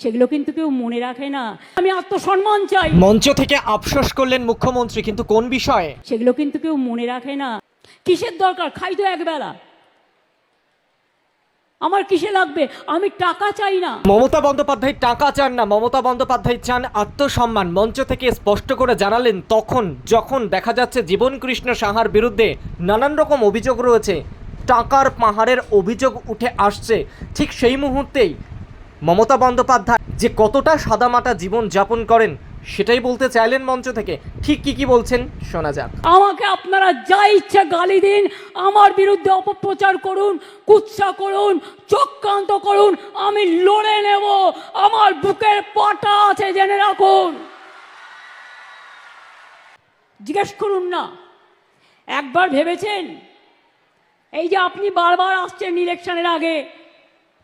সেগুলো কিন্তু কেউ মনে রাখে না। আমি আত্মসম্মান চাই। মঞ্চ থেকে আফসোস করলেন মুখ্যমন্ত্রী কিন্তু কোন বিষয়ে? সেগুলো কিন্তু কেউ মনে রাখে না। কিসের দরকার? খাই তো একবেলা। আমার কিসে লাগবে? আমি টাকা চাই না। মমতা বন্দ্যোপাধ্যায় টাকা চান না মমতা বন্দ্যোপাধ্যায় চান আত্মসম্মান। মঞ্চ থেকে স্পষ্ট করে জানালেন তখন যখন দেখা যাচ্ছে জীবন কৃষ্ণ সাহার বিরুদ্ধে নানান রকম অভিযোগ রয়েছে টাকার পাহাড়ের অভিযোগ উঠে আসছে ঠিক সেই মুহূর্তেই মমতা বন্দ্যোপাধ্যায় যে কতটা সাদামাটা জীবন যাপন করেন, সেটাই বলতে চাইলেন মঞ্চ থেকে। ঠিক কি কি বলছেন, শোনা যাক। আমাকে আপনারা যা ইচ্ছে গালি দিন, আমার বিরুদ্ধে অপপ্রচার করুন, কুৎসা করুন, চক্রান্ত করুন, আমি লড়ে নেব। আমার বুকের পাটা আছে, জেনে রাখুন। জিজ্ঞেস করুন না। একবার ভেবেছেন? এই যে আপনি বারবার আসছেন ইলেকশনের আগে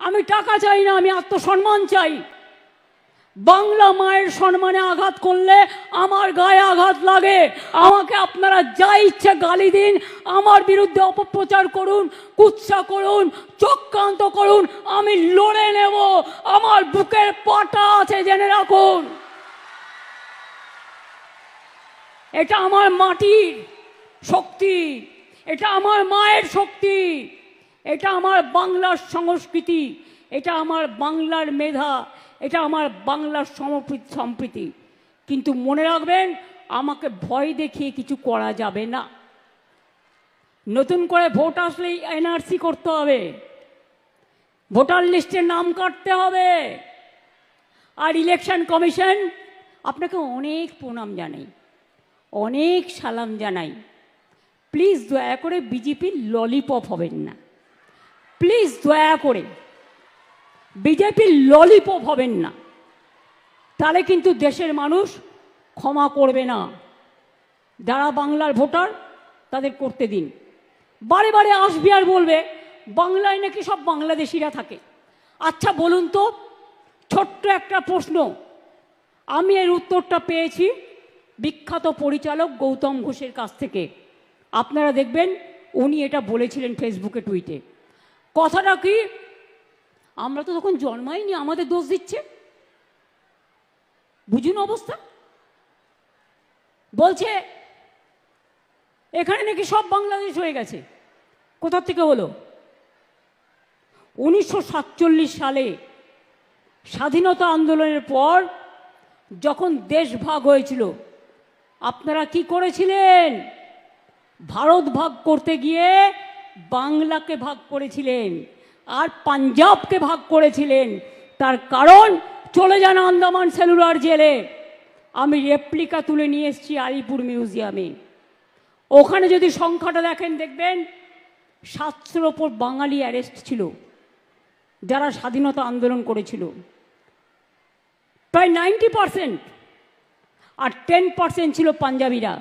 আমি টাকা চাই না, আমি আত্মসম্মান চাই। বাংলা মায়ের সম্মানে আঘাত করলে আমার গায়ে আঘাত লাগে। আমাকে আপনারা যা ইচ্ছে গালি দিন, আমার বিরুদ্ধে অপপ্রচার করুন, কুৎসা করুন, চক্রান্ত করুন, আমি লড়ে নেব। আমার বুকের পাটা আছে, জেনে রাখুন। এটা আমার মাটির শক্তি, এটা আমার মায়ের শক্তি। এটা আমার বাংলার সংস্কৃতি, এটা আমার বাংলার মেধা, এটা আমার বাংলার সমপ্রীতি সম্প্রীতি। কিন্তু মনে রাখবেন, আমাকে ভয় দেখিয়ে কিছু করা যাবে না। নতুন করে ভোট আসলেই এনআরসি করতে হবে। ভোটার লিস্টে নাম কাটতে হবে। আর ইলেকশন কমিশন আপনাকে অনেক প্রণাম জানাই, অনেক সালাম জানাই। প্লিজ দয়া করে বিজেপির ললিপপ হবেন না। প্লিজ দয়া করে বিজেপির ললিপপ হবেন না। তাহলে কিন্তু দেশের মানুষ ক্ষমা করবে না। যারা বাংলার ভোটার, তাদের করতে দিন। বারে বারে আসবে আর বলবে, বাংলায় নাকি সব বাংলাদেশিরা থাকে। আচ্ছা বলুন তো, ছোট্ট একটা প্রশ্ন। আমি এর উত্তরটা পেয়েছি বিখ্যাত পরিচালক গৌতম ঘোষের কাছ থেকে। আপনারা দেখবেন, উনি এটা বলেছিলেন ফেসবুকে টুইটে কথাটা কি? আমরা তো তখন জন্মাইনি, আমাদের দোষ দিচ্ছে। বুঝুন অবস্থা? বলছে, এখানে নাকি সব বাংলাদেশ হয়ে গেছে। কোথা থেকে হলো? উনিশশো সাতচল্লিশ সালে স্বাধীনতা আন্দোলনের পর যখন দেশ ভাগ হয়েছিল, আপনারা কি করেছিলেন? ভারত ভাগ করতে গিয়ে বাংলাকে ভাগ করেছিলেন, আর পাঞ্জাবকে ভাগ করেছিলেন। তার কারণ, চলে যান আন্দামান সেলুলার জেলে। আমি রেপ্লিকা তুলে নিয়ে এসেছি আলিপুর মিউজিয়ামে ওখানে যদি সংখ্যাটা দেখেন, দেখবেন সাতশোর ওপর বাঙালি অ্যারেস্ট ছিল, যারা স্বাধীনতা আন্দোলন করেছিল। প্রায় নাইনটি পারসেন্ট আর টেন পার্সেন্ট ছিল পাঞ্জাবিরা।